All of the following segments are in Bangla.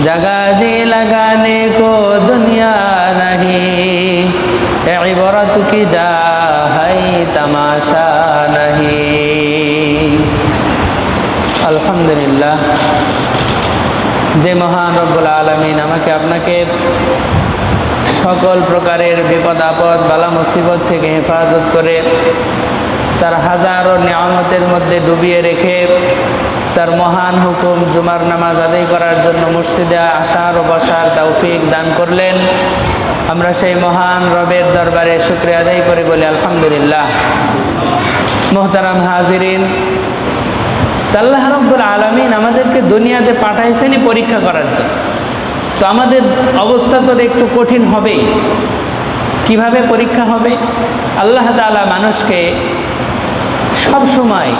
जगह जी लगाने को दुनिया नहीं इबरत की जा है तमाशा नहीं আলহামদুলিল্লাহ যে মহান রব্বুল আলমিন আমাকে আপনাকে সকল প্রকারের বিপদ আপদ বালা মুসিবত থেকে হেফাজত করে তার হাজারো নিয়ামতের মধ্যে ডুবিয়ে রেখে তার মহান হুকুম জুমার নামাজ আদায় করার জন্য মসজিদে আসার ও বসার তৌফিক দান করলেন। আমরা সেই মহান রবের দরবারে শুক্রিয়া আদায় করে বলি আলহামদুলিল্লাহ। মোহতারাম হাজিরিন, আল্লাহ রব্বুল আলমিন আমাদেরকে দুনিয়াতে পাঠাইছেনই পরীক্ষা করার জন্য। তো আমাদের অবস্থা তো একটু কঠিন হবেই। কীভাবে পরীক্ষা হবে? আল্লাহ তালা মানুষকে সব সময়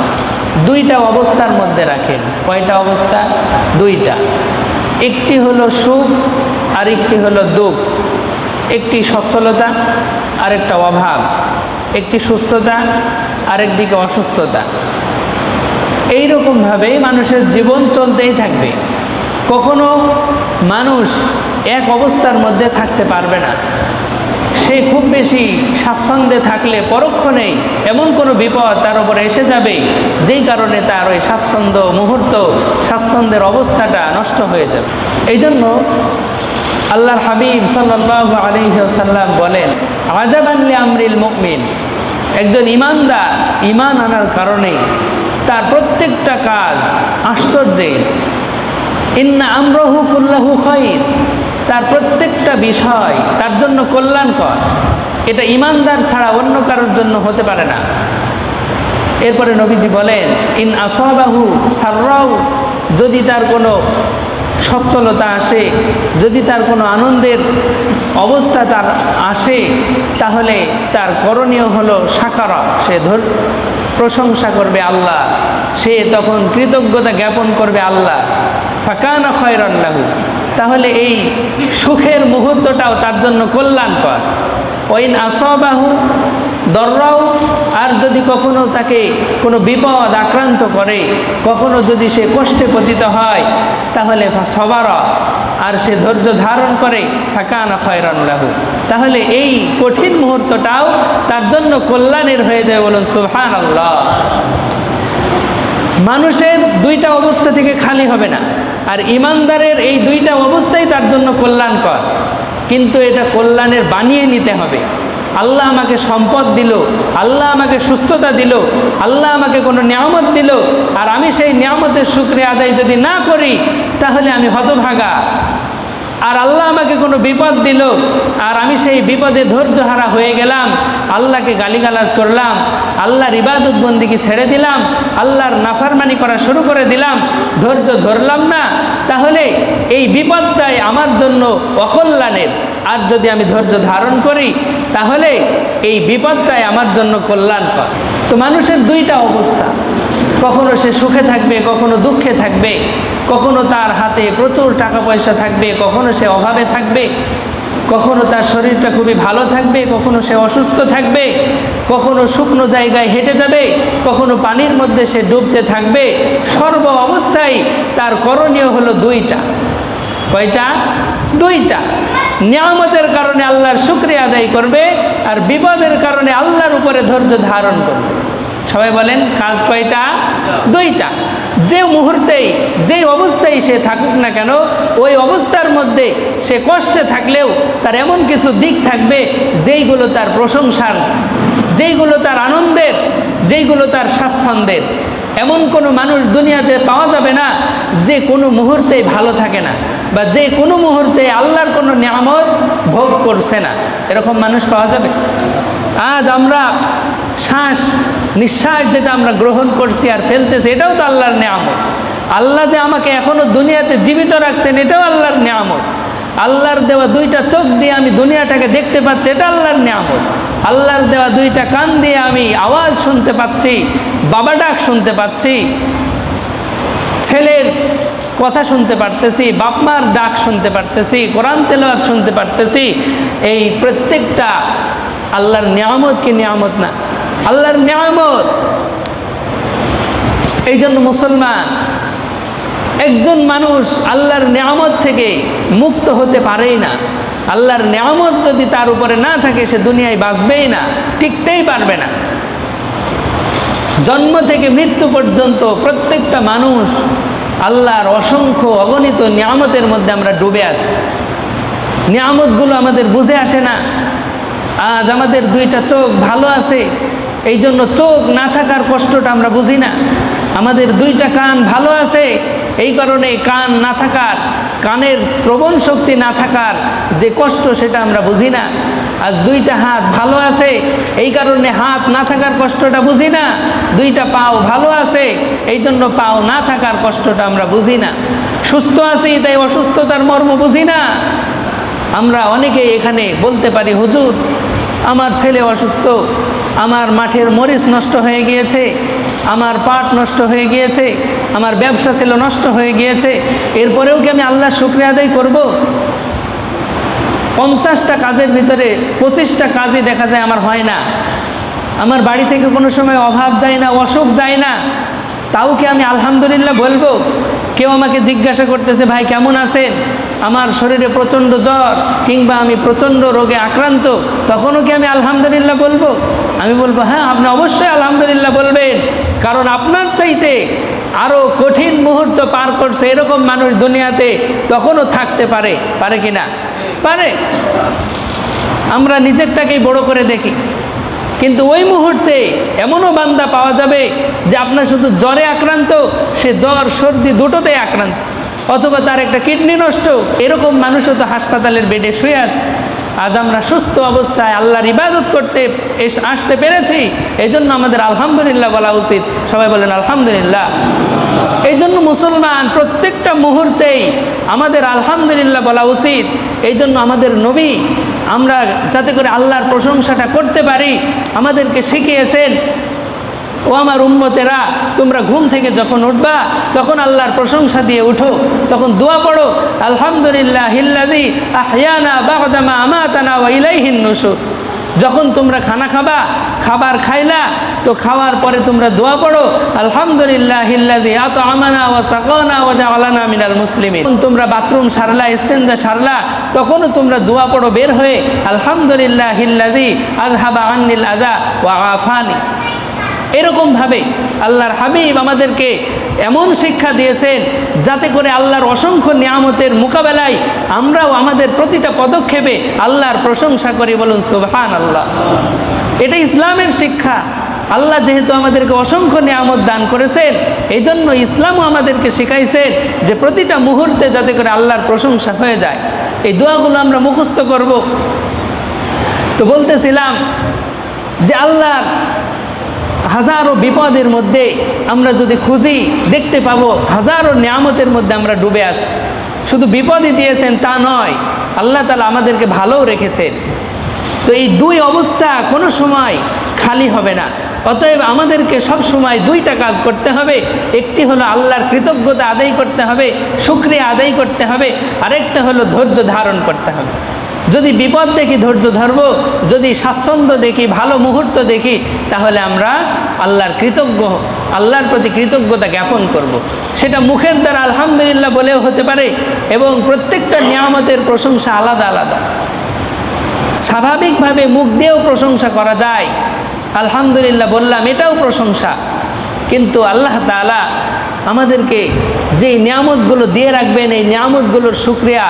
দুইটা অবস্থার মধ্যে রাখেন। কয়টা অবস্থা? দুইটা। একটি হলো সুখ আর একটি হলো দুঃখ। একটি সচ্ছলতা, আরেকটা অভাব। একটি সুস্থতা আরেকদিকে অসুস্থতা। এইরকমভাবেই মানুষের জীবন চলতেই থাকবে। কখনো মানুষ এক অবস্থার মধ্যে থাকতে পারবে না। সে খুব বেশি স্বাচ্ছন্দ্যে থাকলে পরক্ষণেই এমন কোনো বিপদ তার উপরে এসে যাবে, যেই কারণে তার ওই স্বাচ্ছন্দ্য মুহূর্ত, স্বাচ্ছন্দ্যের অবস্থাটা নষ্ট হয়ে যাবে। এই জন্য আল্লাহর হাবিব সাল্লাহ আলহিহাসাল্লাম বলেন আজাবানলি আমরিল মুকমিন একজন ইমানদার ইমান আনার কারণে তার প্রত্যেকটা কাজ আশ্চর্যের। ইন্না আমরহু কুল্লাহু খৈর তার প্রত্যেকটা বিষয় তার জন্য কল্যাণকর। এটা ইমানদার ছাড়া অন্য কারোর জন্য হতে পারে না। এরপরে নবীজি বলেন, ইন আসবাহু সার্রাউ যদি তার কোনো সচ্ছলতা আসে, যদি তার কোনো আনন্দের অবস্থা তার আসে, তাহলে তার করণীয় হলো সাকার। সে ধর, প্রশংসা করবে আল্লাহ। সে তখন কৃতজ্ঞতা জ্ঞাপন করবে আল্লাহ। ফাঁকানা খয়রাল্লাহু তাহলে এই সুখের মুহূর্তটাও তার জন্য কল্যাণকর। ওইন আসবাহু দর্রাও আর যদি কখনো তাকে কোনো বিপদ আক্রান্ত করে, কখনো যদি সে কষ্টে পতিত হয়, তাহলে সবার, আর সে ধৈর্য ধারণ করে ফাঁকানা খয়রাল্লাহু তাহলে এই কঠিন মুহূর্তটাও তার জন্য কল্যাণের হয়ে যায় বলুন সুহান মানুষের দুইটা অবস্থা থেকে খালি হবে না। আর ইমানদারের এই দুইটা অবস্থাই তার জন্য কল্যাণকর। কিন্তু এটা কল্যাণের বানিয়ে নিতে হবে। আল্লাহ আমাকে সম্পদ দিল, আল্লাহ আমাকে সুস্থতা দিল, আল্লাহ আমাকে কোনো নিয়ামত দিল, আর আমি সেই নিয়ামতের শুক্রিয়া আদায় যদি না করি, তাহলে আমি হতভাগা। আর আল্লাহ আমাকে কোনো বিপদ দিল, আর আমি সেই বিপদে ধৈর্য হারা হয়ে গেলাম, আল্লাহকে গালিগালাজ করলাম আল্লাহর ইবাদত বন্দিকে ছেড়ে দিলাম, আল্লাহর নাফারমানি করা শুরু করে দিলাম, ধৈর্য ধরলাম না, তাহলে এই বিপদটাই আমার জন্য অকল্যাণের। আর যদি আমি ধৈর্য ধারণ করি, তাহলে এই বিপদটাই আমার জন্য কল্যাণ কল্যাণকর। তো মানুষের দুইটা অবস্থা। কখনো সে সুখে থাকবে, কখনো দুঃখে থাকবে, কখনো তার হাতে প্রচুর টাকা পয়সা থাকবে, কখনো সে অভাবে থাকবে, কখনো তার শরীরটা খুবই ভালো থাকবে, কখনো সে অসুস্থ থাকবে, কখনো শুকনো জায়গায় হেঁটে যাবে, কখনো পানির মধ্যে সে ডুবতে থাকবে, সর্ব অবস্থায় তার করণীয় হলো দুইটা। কয়টা? দুইটা। নিয়ামতের কারণে আল্লাহর শুক্রিয়া আদায় করবে আর বিপদের কারণে আল্লাহর উপরে ধৈর্য ধারণ করবে। সবাই বলেন, কাজ কয়টা? দুইটা। যে মুহূর্তেই যেই অবস্থায় সে থাকুক না কেন, ওই অবস্থার মধ্যে সে কষ্টে থাকলেও তার এমন কিছু দিক থাকবে, যেইগুলো তার প্রশংসার, যেইগুলো তার আনন্দের, যেইগুলো তার স্বাচ্ছন্দ্যের। এমন কোনো মানুষ দুনিয়াতে পাওয়া যাবে না, যে কোনো মুহূর্তেই ভালো থাকে না, বা যে কোনো মুহূর্তে আল্লাহর কোনো নিয়ামত ভোগ করছে না। এরকম মানুষ পাওয়া যাবে? আজ আমরা শ্বাস, নিঃশ্বাস যেটা আমরা গ্রহণ করছি আর ফেলতেছি, এটাও তো আল্লাহর নিয়ামত। আল্লাহ যে আমাকে এখনও দুনিয়াতে জীবিত রাখছেন, এটাও আল্লাহর নিয়ামত। আল্লাহর দেওয়া দুইটা চোখ দিয়ে আমি দুনিয়াটাকে দেখতে পাচ্ছি, এটা আল্লাহর নিয়ামত। আল্লাহর দেওয়া দুইটা কান দিয়ে আমি আওয়াজ শুনতে পাচ্ছি, বাবা ডাক শুনতে পাচ্ছি, ছেলের কথা শুনতে পারতেছি, বাপমার ডাক শুনতে পারতেছি, কোরআন তেলাওয়াত শুনতে পারতেছি, এই প্রত্যেকটা আল্লাহর নিয়ামত কি নিয়ামত না? আল্লাহর নিয়ামত। এই জন্য মুসলমান, একজন মানুষ আল্লাহর নিয়ামত থেকে মুক্ত হতে পারেই না। আল্লাহর নিয়ামত যদি তার উপরে না থাকে, সে দুনিয়ায় বাঁচবেই না, টিকতেই পারবে না। জন্ম থেকে মৃত্যু পর্যন্ত প্রত্যেকটা মানুষ আল্লাহর অসংখ্য অগণিত নিয়ামতের মধ্যে আমরা ডুবে আছি। নিয়ামতগুলো আমাদের বুঝে আসে না। আজ আমাদের দুইটা চোখ ভালো আছে এই জন্য চোখ না থাকার কষ্টটা আমরা বুঝি না। আমাদের দুইটা কান ভালো আছে, এই কারণে কান না থাকার, কানের শ্রবণ শক্তি না থাকার যে কষ্ট সেটা আমরা বুঝি না। আজ দুইটা হাত ভালো আছে, এই কারণে হাত না থাকার কষ্টটা বুঝি না, দুইটা পাও ভালো আছে এই জন্য পাও না থাকার কষ্টটা আমরা বুঝি না। সুস্থ আছি, তাই অসুস্থতার মর্ম বুঝি না। আমরা অনেকে এখানে বলতে পারি, হুজুর, আমার ছেলে অসুস্থ। আমার মাঠের মরিচ নষ্ট হয়ে গিয়েছে, আমার পাট নষ্ট হয়ে গিয়েছে, আমার ব্যবসা ছিল নষ্ট হয়ে গিয়েছে, এরপরেও কি আমি আল্লাহর শুক্রিয়া আদায় করব? পঞ্চাশটা কাজের ভিতরে পঁচিশটা কাজই দেখা যায় আমার হয় না। আমার বাড়ি থেকে কোনো সময় অভাব যায় না, অসুখ যায় না। তাও কি আমি আলহামদুলিল্লাহ বলব? কেউ আমাকে জিজ্ঞাসা করতেছে, ভাই, কেমন আছেন? আমার শরীরে প্রচণ্ড জ্বর কিংবা আমি প্রচণ্ড রোগে আক্রান্ত, তখনও কি আমি আলহামদুলিল্লাহ বলব? আমি বলব হ্যাঁ আপনি অবশ্যই আলহামদুলিল্লাহ বলবেন, কারণ আপনার চাইতে আরও কঠিন মুহূর্ত পার করছে এরকম মানুষ দুনিয়াতে তখনও থাকতে পারে পারে কি না? পারে। আমরা নিজেরটাকেই বড় করে দেখি। কিন্তু ওই মুহূর্তে এমনও বান্দা পাওয়া যাবে যে আপনার শুধু জ্বরে আক্রান্ত, সে জ্বর, সর্দি দুটোতে আক্রান্ত। অথবা তার একটা কিডনি নষ্ট, এরকম মানুষও তো হাসপাতালের বেডে শুয়ে আছে। আজ আমরা সুস্থ অবস্থায় আল্লাহর ইবাদত করতে আসতে পেরেছি এই জন্য আমাদের আলহামদুলিল্লাহ বলা উচিত। সবাই বলেন, আলহামদুলিল্লাহ। এই জন্য মুসলমান প্রত্যেকটা মুহূর্তেই আমাদের আলহামদুলিল্লাহ বলা উচিত। এই জন্য আমাদের নবী আমরা যাতে করে আল্লাহর প্রশংসাটা করতে পারি, আমাদেরকে শিখিয়েছেন, ও আমার উম্মতেরা, তোমরা ঘুম থেকে যখন উঠবা, তখন আল্লাহর প্রশংসা দিয়ে উঠো, তখন দোয়া পড়ো আলহামদুলিল্লাহ হিল্লাদি আহিয়ানা বাগদামা আমাতানা ওয়া ইলাইহিন নুশুর যখন তোমরা খানা খাবা, খাবার খাইলা, তো খাওয়ার পরে তোমরা দোয়া পড়ো আলহামদুলিল্লাহ মিনাল মুসলিমিন। তোমরা বাথরুম সারলা ইস্তেন্দা সারলা, তখনও তোমরা দোয়া পড়ো বের হয়ে আলহামদুলিল্লাহ হিল্লাদি আজহাবা আন্নিল আদা ওয়া আফানি। এরকমভাবে আল্লাহর হাবিব আমাদেরকে এমন শিক্ষা দিয়েছেন যাতে করে আল্লাহর অসংখ্য নিয়ামতের মোকাবেলায় আমরাও আমাদের প্রতিটা পদক্ষেপে আল্লাহর প্রশংসা করি বলুন সুবহান আল্লাহ এটা ইসলামের শিক্ষা। আল্লাহ যেহেতু আমাদেরকে অসংখ্য নিয়ামত দান করেছেন এই জন্য ইসলামও আমাদেরকে শিখাইছেন যে প্রতিটা মুহূর্তে যাতে করে আল্লাহর প্রশংসা হয়ে যায়। এই দোয়াগুলো আমরা মুখস্থ করব। তো বলতেছিলাম যে আল্লাহর হাজারো বিপদের মধ্যে আমরা যদি খুঁজি, দেখতে পাবো হাজারো নিয়ামতের মধ্যে আমরা ডুবে আছি। শুধু বিপদই দিয়েছেন তা নয়, আল্লাহ তালা আমাদেরকে ভালোও রেখেছেন। তো এই দুই অবস্থা কোনো সময় খালি হবে না। অতএব আমাদেরকে সব সময় দুইটা কাজ করতে হবে। একটি হলো আল্লাহর কৃতজ্ঞতা আদায় করতে হবে, শুক্রিয়া আদায় করতে হবে। আরেকটা হলো ধৈর্য ধারণ করতে হবে। যদি বিপদ দেখি, ধৈর্য ধরব, যদি স্বাচ্ছন্দ্য দেখি, ভালো মুহূর্ত দেখি, তাহলে আমরা আল্লাহর কৃতজ্ঞ, আল্লাহর প্রতি কৃতজ্ঞতা জ্ঞাপন করব। সেটা মুখের দ্বারা আলহামদুলিল্লাহ বলেও হতে পারে এবং প্রত্যেকটা নিয়ামতের প্রশংসা আলাদা আলাদা। স্বাভাবিকভাবে মুখ দিয়েও প্রশংসা করা যায়। আলহামদুলিল্লাহ বললাম, এটাও প্রশংসা। কিন্তু আল্লাহ তালা আমাদেরকে যেই নিয়ামতগুলো দিয়ে রাখবেন, এই নিয়ামতগুলোর সুক্রিয়া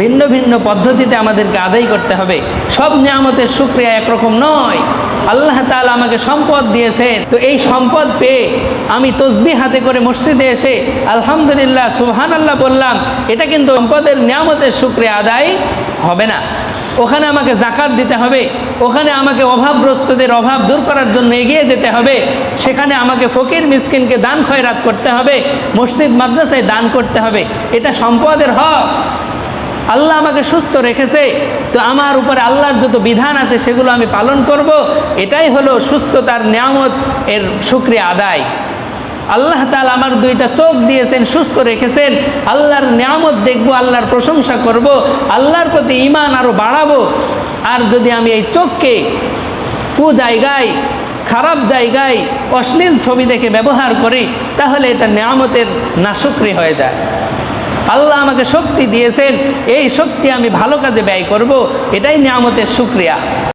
ভিন্ন ভিন্ন পদ্ধতিতে আমাদেরকে আদায় করতে হবে। সব নিয়ামতের সুক্রিয়া একরকম নয়। আল্লাহ তালা আমাকে সম্পদ দিয়েছেন। তো এই সম্পদ পেয়ে আমি তসবি হাতে করে মসজিদে এসে আলহামদুলিল্লাহ সুবহান আল্লাহ বললাম, এটা কিন্তু সম্পদের নিয়ামতের সুক্রিয়া আদায় হবে না। ওখানে আমাকে জাকাত দিতে হবে, ওখানে আমাকে অভাবগ্রস্তদের অভাব দূর করার জন্য এগিয়ে যেতে হবে, সেখানে আমাকে ফকির মিসকিনকে দান খয়রাত করতে হবে, মসজিদ মাদ্রাসায় দান করতে হবে, এটা সম্পদের হক। আল্লাহ আমাকে সুস্থ রেখেছে, তো আমার উপরে আল্লাহর যত বিধান আছে সেগুলো আমি পালন করব, এটাই হলো সুস্থতার নিয়ামত, এর সুক্রিয়া আদায়। আল্লাহ তালা আমার দুইটা চোখ দিয়েছেন, সুস্থ রেখেছেন। আল্লাহর নিয়ামত দেখব, আল্লাহর প্রশংসা করব, আল্লাহর প্রতি ইমান আরও বাড়াবো। আর যদি আমি এই চোখকে কু জায়গায়, খারাপ জায়গায়, অশ্লীল ছবি দেখে ব্যবহার করি, তাহলে এটা নিয়ামতের নাশুক্রি হয়ে যায়। আল্লাহ আমাকে শক্তি দিয়েছেন, এই শক্তি আমি ভালো কাজে ব্যয় করব, এটাই নিয়ামতের শুক্রিয়া